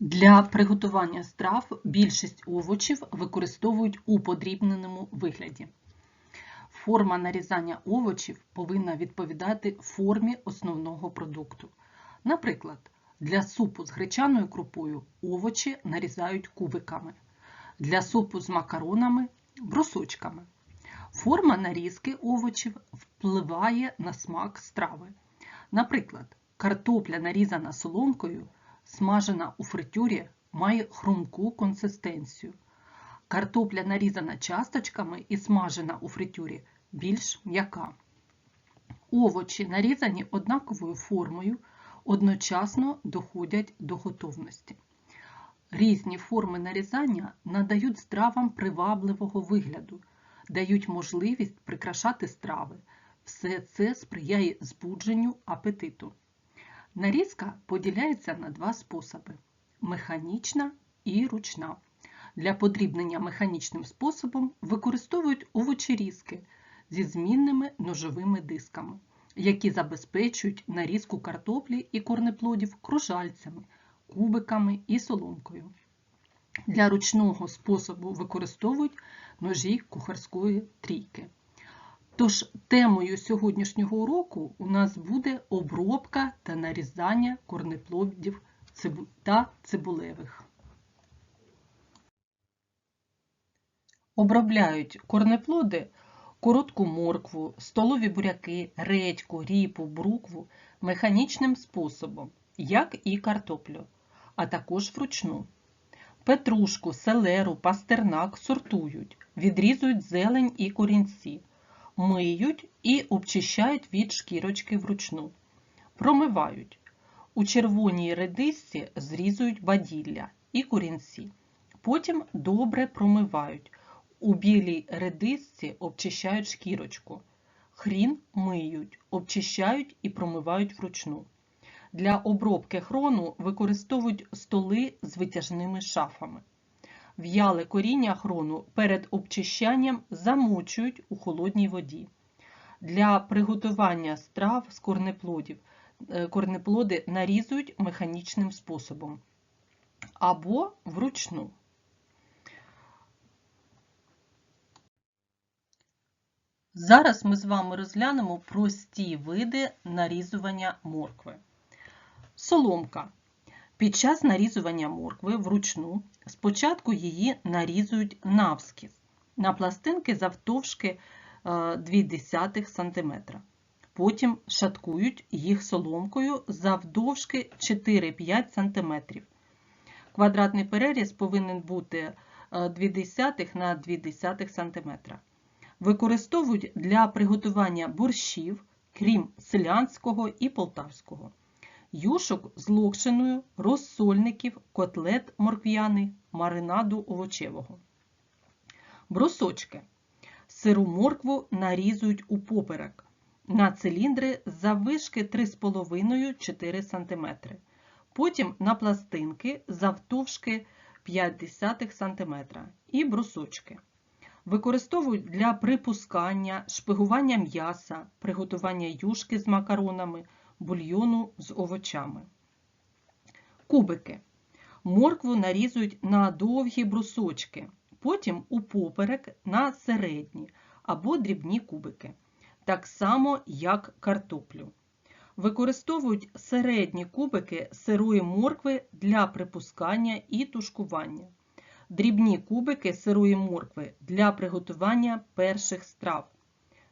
Для приготування страв більшість овочів використовують у подрібненому вигляді. Форма нарізання овочів повинна відповідати формі основного продукту. Наприклад, для супу з гречаною крупою овочі нарізають кубиками, для супу з макаронами брусочками. Форма нарізки овочів впливає на смак страви. Наприклад, картопля нарізана соломкою, смажена у фритюрі, має хрумку консистенцію. Картопля нарізана часточками і смажена у фритюрі більш м'яка. Овочі, нарізані однаковою формою, одночасно доходять до готовності. Різні форми нарізання надають стравам привабливого вигляду, дають можливість прикрашати страви. Все це сприяє збудженню апетиту. Нарізка поділяється на два способи механічна і ручна. Для подрібнення механічним способом використовують овочерізки зі змінними ножовими дисками, які забезпечують нарізку картоплі і корнеплодів кружальцями, кубиками і соломкою. Для ручного способу використовують ножі кухарської трійки. Тож темою сьогоднішнього уроку у нас буде обробка та нарізання корнеплодів та цибулевих. Обробляють корнеплоди коротку моркву, столові буряки, редьку, ріпу, брукву механічним способом, як і картоплю, а також вручну. Петрушку, селеру, пастернак сортують, відрізують зелень і корінці, миють і обчищають від шкірочки вручну. Промивають. У червоній редисці зрізують баділля і корінці. Потім добре промивають. У білій редисці обчищають шкірочку. Хрін миють, обчищають і промивають вручну. Для обробки хрону використовують столи з витяжними шафами. В'яле коріння хрону перед обчищанням замочують у холодній воді. Для приготування страв з корнеплодів е, корнеплоди нарізують механічним способом або вручну. Зараз ми з вами розглянемо прості види нарізування моркви. Соломка. Під час нарізування моркви вручну спочатку її нарізують навскіз на пластинки завтовшки 0,2 см. Потім шаткують їх соломкою завдовжки 4-5 см. Квадратний переріз повинен бути 0,2 на 0,2 см. Використовують для приготування борщів, крім селянського і полтавського юшок з локшиною, розсольників, котлет моркв'яний, маринаду овочевого. Брусочки. Сиру моркву нарізують у поперек на циліндри заввишки 3,5-4 см. Потім на пластинки завтовшки 0,5 см і брусочки. Використовують для припускання, шпигування м'яса, приготування юшки з макаронами, бульйону з овочами. Кубики. Моркву нарізують на довгі брусочки, потім у поперек на середні або дрібні кубики, так само, як картоплю. Використовують середні кубики сирої моркви для припускання і тушкування, дрібні кубики сирої моркви для приготування перших страв,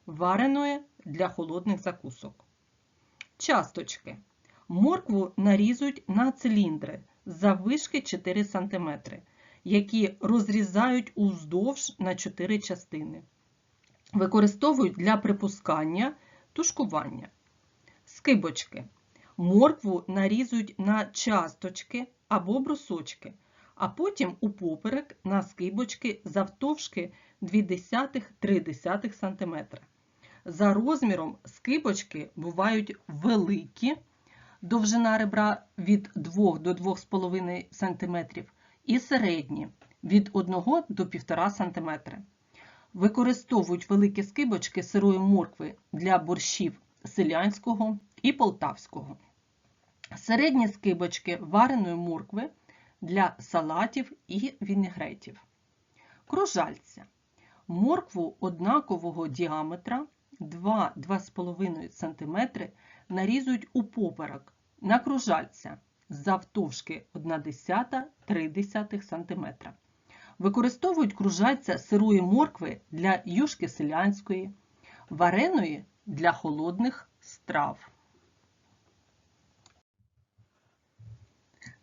вареної для холодних закусок. Часточки. Моркву нарізують на циліндри заввишки 4 см, які розрізають уздовж на 4 частини. Використовують для припускання тушкування. Скибочки. Моркву нарізують на часточки або брусочки, а потім у поперек на скибочки завтовшки 0,2-3 см. За розміром скибочки бувають великі, довжина ребра від 2 до 2,5 см, і середні від 1 до 1,5 см. Використовують великі скибочки сирої моркви для борщів селянського і полтавського. Середні скибочки вареної моркви для салатів і вінегретів. Кружальця. Моркву однакового діаметра 2-2,5 см нарізують у поперек на кружальця завтовшки 1,3 см. Використовують кружальця сирої моркви для юшки селянської, вареної для холодних страв.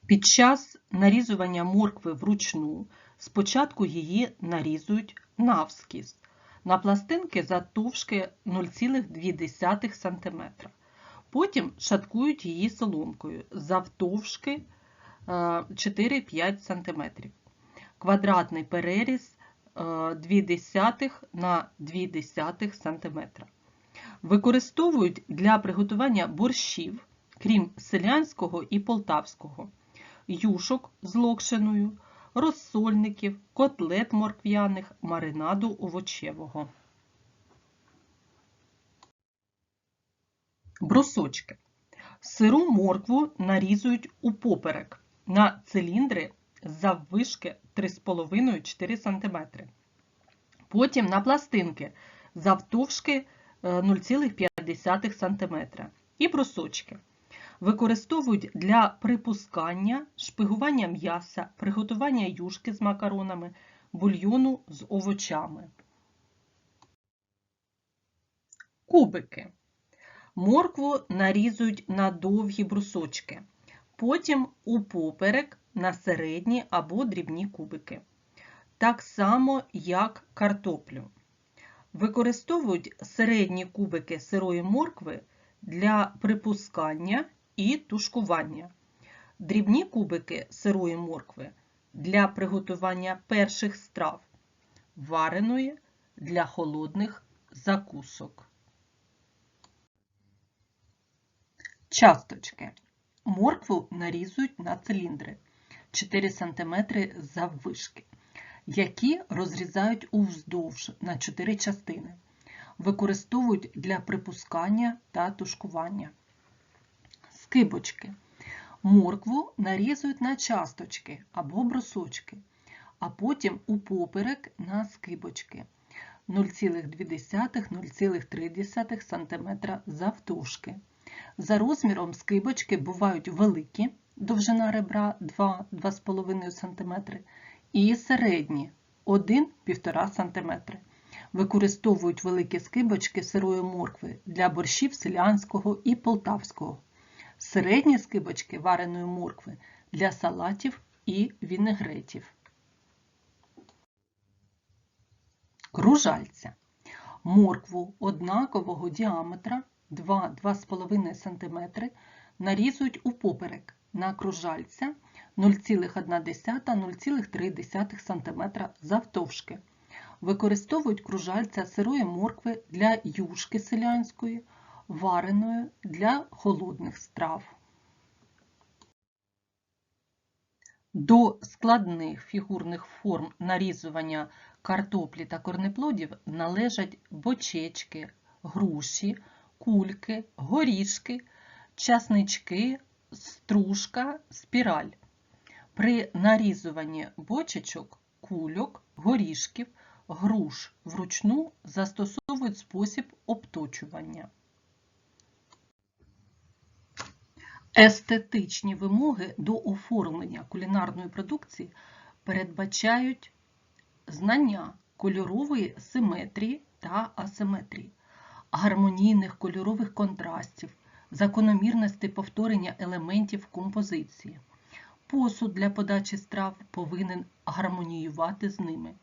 Під час нарізування моркви вручну спочатку її нарізують навскіз на пластинки завтовшки 0,2 см. Потім шаткують її соломкою завтовшки 4-5 см. Квадратний переріз 0,2 на 0,2 см. Використовують для приготування борщів, крім селянського і полтавського, юшок з локшиною, розсольників, котлет морквяних, маринаду овочевого. Брусочки. Сиру моркву нарізують у поперек на циліндри заввишки 3,5-4 см. Потім на пластинки завтовшки 0,5 см. І брусочки. Використовують для припускання, шпигування м'яса, приготування юшки з макаронами, бульйону з овочами. Кубики. Моркву нарізують на довгі брусочки, потім у поперек на середні або дрібні кубики. Так само, як картоплю. Використовують середні кубики сирої моркви для припускання і тушкування. Дрібні кубики сирої моркви для приготування перших страв, вареної для холодних закусок. Часточки. Моркву нарізують на циліндри 4 см заввишки, які розрізають уздовж на 4 частини. Використовують для припускання та тушкування. Скибочки. Моркву нарізують на часточки або брусочки, а потім у поперек на скибочки 0,2-0,3 см завтовшки. За розміром скибочки бувають великі, довжина ребра 2-2,5 см, і середні 1-1,5 см. Використовують великі скибочки сирої моркви для борщів селянського і полтавського. Середні скибочки вареної моркви для салатів і вінегретів. Кружальця. Моркву однакового діаметра 2-2,5 см нарізують у поперек на кружальця 0,1-0,3 см завтовшки. Використовують кружальця сирої моркви для юшки селянської, вареної для холодних страв. До складних фігурних форм нарізування картоплі та корнеплодів належать бочечки, груші, кульки, горішки, часнички, стружка, спіраль. При нарізуванні бочечок, кульок, горішків, груш вручну застосовують спосіб обточування. Естетичні вимоги до оформлення кулінарної продукції передбачають знання кольорової симетрії та асиметрії, гармонійних кольорових контрастів, закономірності повторення елементів композиції. Посуд для подачі страв повинен гармоніювати з ними.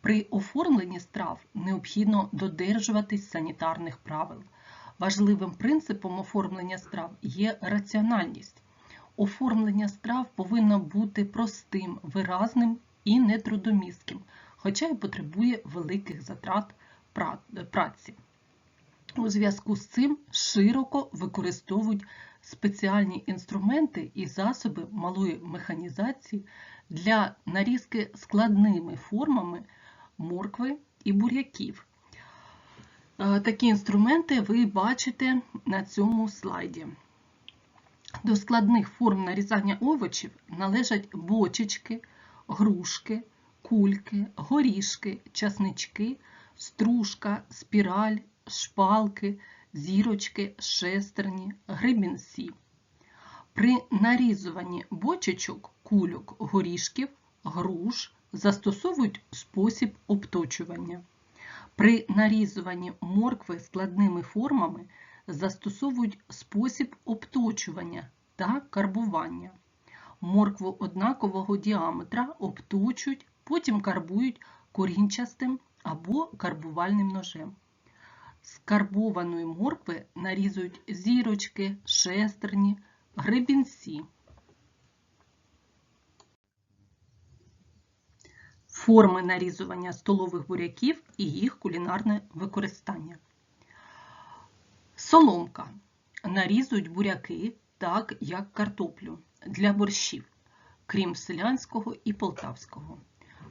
При оформленні страв необхідно додержуватись санітарних правил. Важливим принципом оформлення страв є раціональність. Оформлення страв повинно бути простим, виразним і нетрудомістким, хоча й потребує великих затрат праці. У зв'язку з цим широко використовують спеціальні інструменти і засоби малої механізації для нарізки складними формами моркви і буряків. Такі інструменти ви бачите на цьому слайді. До складних форм нарізання овочів належать бочечки, грушки, кульки, горішки, часнички, стружка, спіраль, шпалки, зірочки, шестерні, гребінці. При нарізуванні бочечок, кульок, горішків, груш застосовують спосіб обточування. При нарізуванні моркви складними формами застосовують спосіб обточування та карбування. Моркву однакового діаметра обточують, потім карбують корінчастим або карбувальним ножем. З карбованої моркви нарізують зірочки, шестерні, гребінці. Форми нарізування столових буряків і їх кулінарне використання. Соломка. Нарізують буряки так, як картоплю для борщів, крім селянського і полтавського,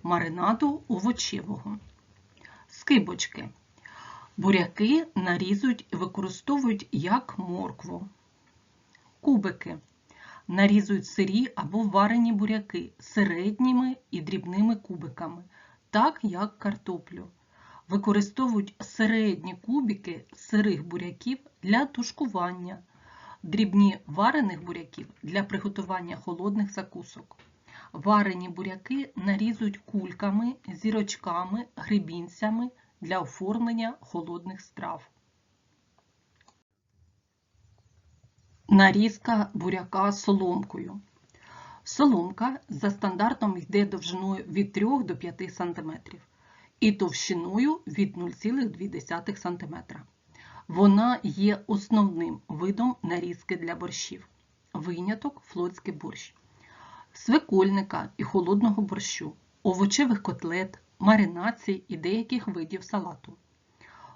маринаду овочевого. Скибочки. Буряки нарізують і використовують як моркву. Кубики. Нарізують сирі або варені буряки середніми і дрібними кубиками, так як картоплю. Використовують середні кубики сирих буряків для тушкування, дрібні варених буряків для приготування холодних закусок. Варені буряки нарізують кульками, зірочками, грибінцями для оформлення холодних страв. Нарізка буряка соломкою. Соломка за стандартом йде довжиною від 3 до 5 см і товщиною від 0,2 см. Вона є основним видом нарізки для борщів. Виняток флотський борщ, свекольника і холодного борщу, овочевих котлет, маринацій і деяких видів салату.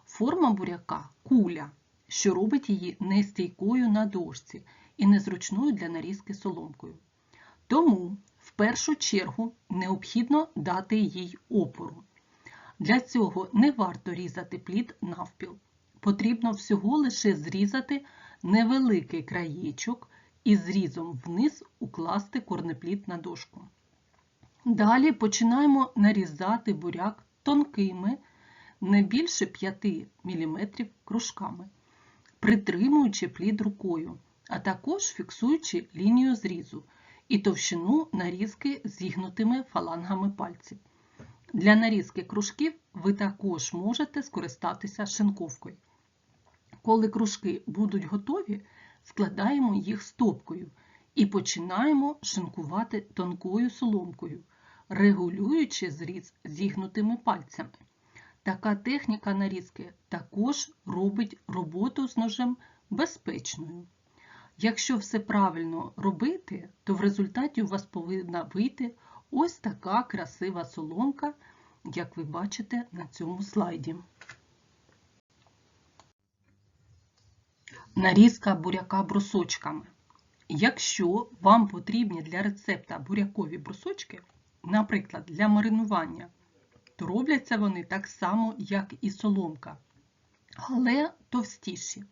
Форма буряка куля, що робить її нестійкою на дошці і незручною для нарізки соломкою. Тому в першу чергу необхідно дати їй опору. Для цього не варто різати плід навпіл. Потрібно всього лише зрізати невеликий краєчок і зрізом вниз укласти корнеплід на дошку. Далі починаємо нарізати буряк тонкими, не більше 5 мм кружками, притримуючи плід рукою, а також фіксуючи лінію зрізу і товщину нарізки зігнутими фалангами пальців. Для нарізки кружків ви також можете скористатися шинковкою. Коли кружки будуть готові, складаємо їх стопкою і починаємо шинкувати тонкою соломкою, регулюючи зріз зігнутими пальцями. Така техніка нарізки також робить роботу з ножем безпечною. Якщо все правильно робити, то в результаті у вас повинна вийти ось така красива соломка, як ви бачите на цьому слайді. Нарізка буряка брусочками. Якщо вам потрібні для рецепта бурякові брусочки, наприклад, для маринування, то робляться вони так само, як і соломка, але товстіші.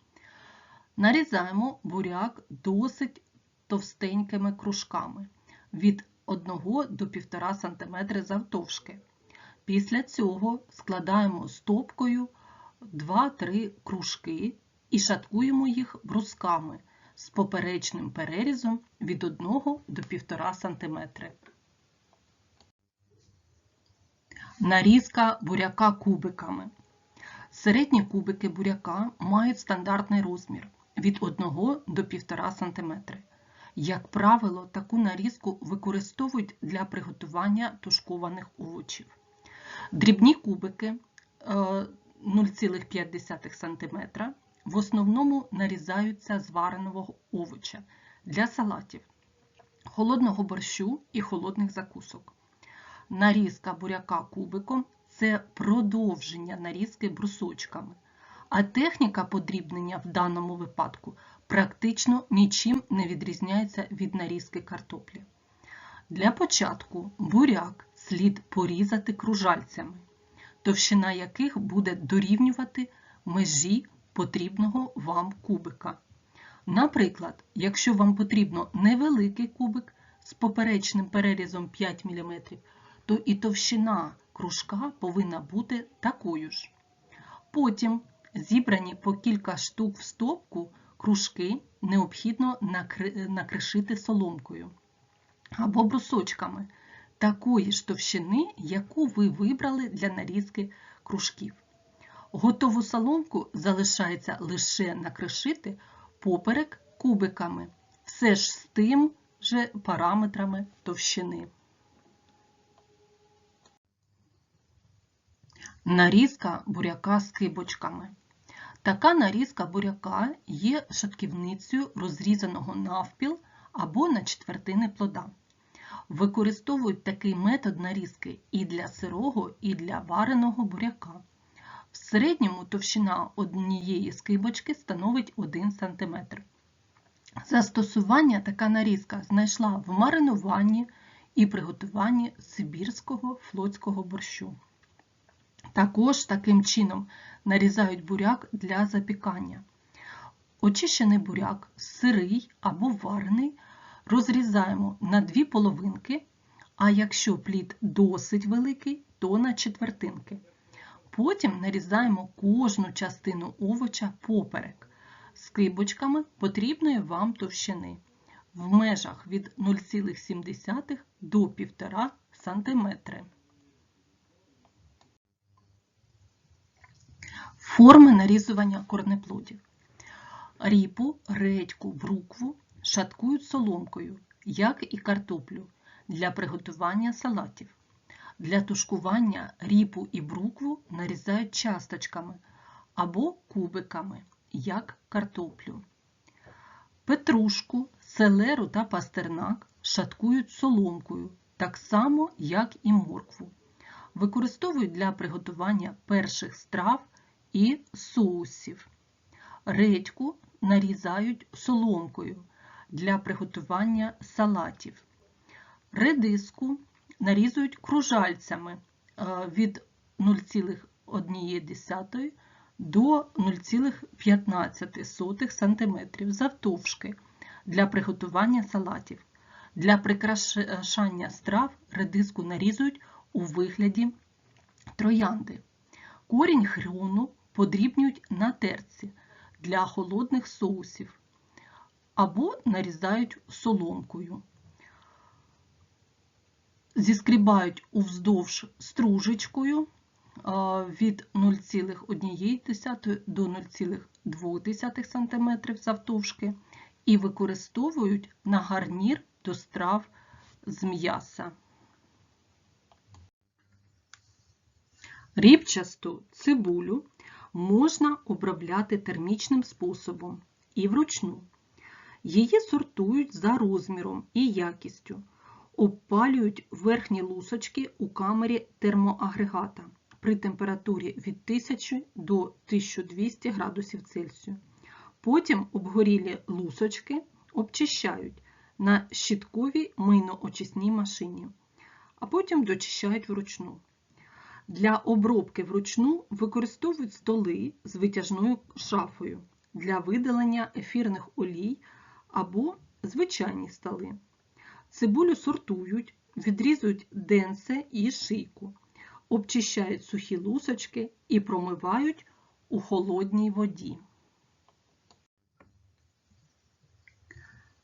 Нарізаємо буряк досить товстенькими кружками від 1 до 1,5 см завтовшки. Після цього складаємо стопкою 2-3 кружки і шаткуємо їх брусками з поперечним перерізом від 1 до 1,5 см. Нарізка буряка кубиками. Середні кубики буряка мають стандартний розмір від 1 до 1,5 см. Як правило, таку нарізку використовують для приготування тушкованих овочів. Дрібні кубики 0,5 см в основному нарізаються з вареного овоча для салатів, холодного борщу і холодних закусок. Нарізка буряка кубиком це продовження нарізки брусочками, а техніка подрібнення в даному випадку практично нічим не відрізняється від нарізки картоплі. Для початку буряк слід порізати кружальцями, товщина яких буде дорівнювати межі потрібного вам кубика. Наприклад, якщо вам потрібно невеликий кубик з поперечним перерізом 5 мм, то і товщина кружка повинна бути такою ж. Потім зібрані по кілька штук в стопку кружки необхідно накри- накришити соломкою або брусочками такої ж товщини, яку ви вибрали для нарізки кружків. Готову соломку залишається лише накришити поперек кубиками, все ж з тим же параметрами товщини. Нарізка буряка з кибочками. Така нарізка буряка є шатківницею розрізаного навпіл або на четвертини плода. Використовують такий метод нарізки і для сирого, і для вареного буряка. В середньому товщина однієї скибочки становить 1 см. Застосування така нарізка знайшла в маринуванні і приготуванні сибірського флотського борщу. Також таким чином нарізають буряк для запікання. Очищений буряк, сирий або варений, розрізаємо на дві половинки, а якщо плід досить великий, то на четвертинки. Потім нарізаємо кожну частину овоча поперек з кибочками потрібної вам товщини в межах від 0,7 до 1,5 см. Форми нарізування корнеплодів. Ріпу, редьку, брукву шаткують соломкою, як і картоплю, для приготування салатів. Для тушкування ріпу і брукву нарізають часточками або кубиками, як картоплю. Петрушку, селеру та пастернак шаткують соломкою, так само, як і моркву. Використовують для приготування перших страв і соусів. Редьку нарізають соломкою для приготування салатів. Редиску нарізують кружальцями е, від 0,1 до 0,15 см завтовшки для приготування салатів. Для прикрашання страв редиску нарізують у вигляді троянди. Корінь хрюну подрібнюють на терці для холодних соусів або нарізають соломкою. Зіскрібають уздовж стружечкою від 0,1 до 0,2 см завтовшки і використовують на гарнір до страв з м'яса. Рібчасту цибулю можна обробляти термічним способом і вручну. Її сортують за розміром і якістю, обпалюють верхні лусочки у камері термоагрегата при температурі від 1000 до 1200 градусів Цельсію. Потім обгорілі лусочки обчищають на щітковій мийно-очисній машині, а потім дочищають вручну. Для обробки вручну використовують столи з витяжною шафою для видалення ефірних олій або звичайні столи. Цибулю сортують, відрізують денце і шийку, обчищають сухі лусочки і промивають у холодній воді.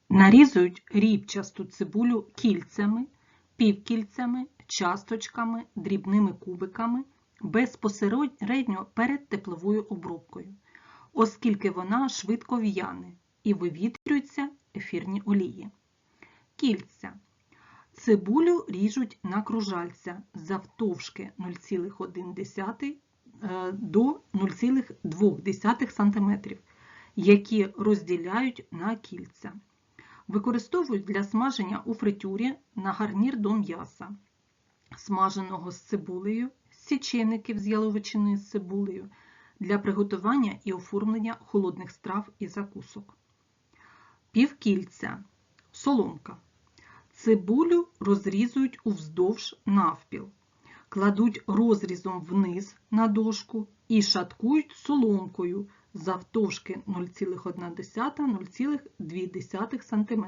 Нарізують рібчасту цибулю кільцями, півкільцями, часточками, дрібними кубиками безпосередньо перед тепловою обробкою, оскільки вона швидко в'яне і вивітрюються ефірні олії. Кільця. Цибулю ріжуть на кружальця завтовшки 0,1 е, до 0,2 см, які розділяють на кільця. Використовують для смаження у фритюрі на гарнір до м'яса, смаженого з цибулею, січеників з яловичини з цибулею для приготування і оформлення холодних страв і закусок. Півкільця, соломка. Цибулю розрізують уздовж навпіл, кладуть розрізом вниз на дошку і шаткують соломкою завтовшки 0,1-0,2 см.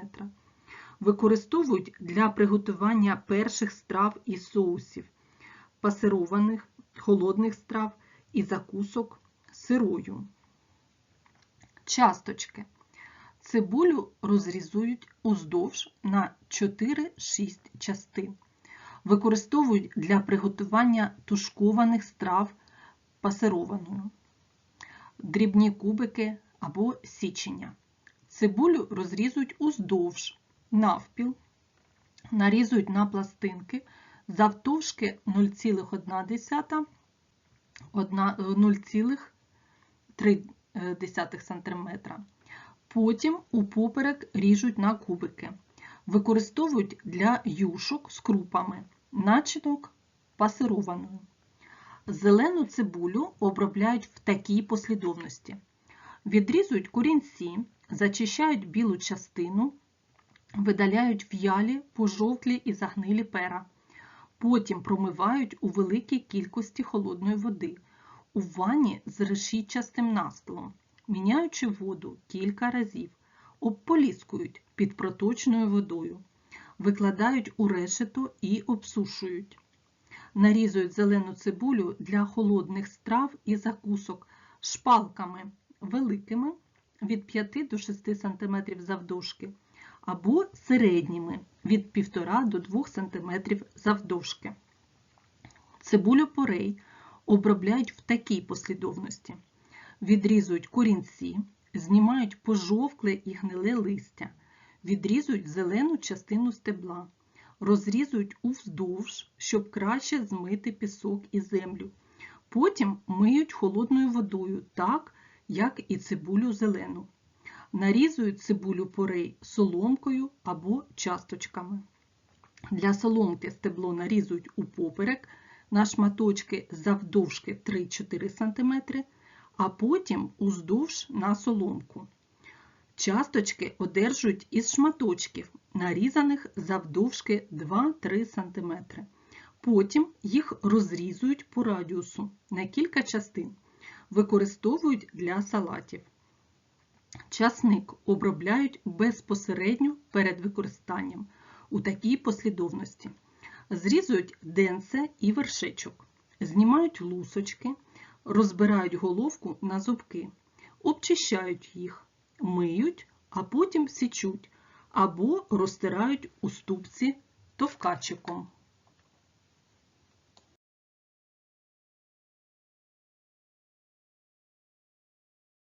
Використовують для приготування перших страв і соусів, пасированих, холодних страв і закусок сирою. Часточки. Цибулю розрізують уздовж на 4-6 частин. Використовують для приготування тушкованих страв пасированою, дрібні кубики або січення. Цибулю розрізують уздовж, навпіл, нарізують на пластинки завтовшки 0,1 0,3 см. Потім упоперек ріжуть на кубики. Використовують для юшок з крупами, начинок пасированою. Зелену цибулю обробляють в такій послідовності. Відрізують корінці, зачищають білу частину, видаляють в'ялі, пожовклі і загнилі пера. Потім промивають у великій кількості холодної води у ванні з решітчастим настилом, міняючи воду кілька разів, обполіскують під проточною водою, викладають у решето і обсушують. Нарізують зелену цибулю для холодних страв і закусок шпалками великими від 5 до 6 см завдовжки або середніми від 1,5 до 2 см завдовжки. Цибулю порей обробляють в такій послідовності. Відрізують корінці, знімають пожовкле і гниле листя, відрізують зелену частину стебла, розрізують уздовж, щоб краще змити пісок і землю. Потім миють холодною водою, так, як і цибулю зелену. Нарізують цибулю порей соломкою або часточками. Для соломки стебло нарізують упоперек на шматочки завдовжки 3-4 см, а потім уздовж на соломку. Часточки одержують із шматочків, нарізаних завдовжки 2-3 см. Потім їх розрізують по радіусу на кілька частин, використовують для салатів. Часник обробляють безпосередньо перед використанням у такій послідовності. Зрізують денце і вершечок, знімають лусочки, розбирають головку на зубки, обчищають їх, миють, а потім січуть або розтирають у ступці товкачиком.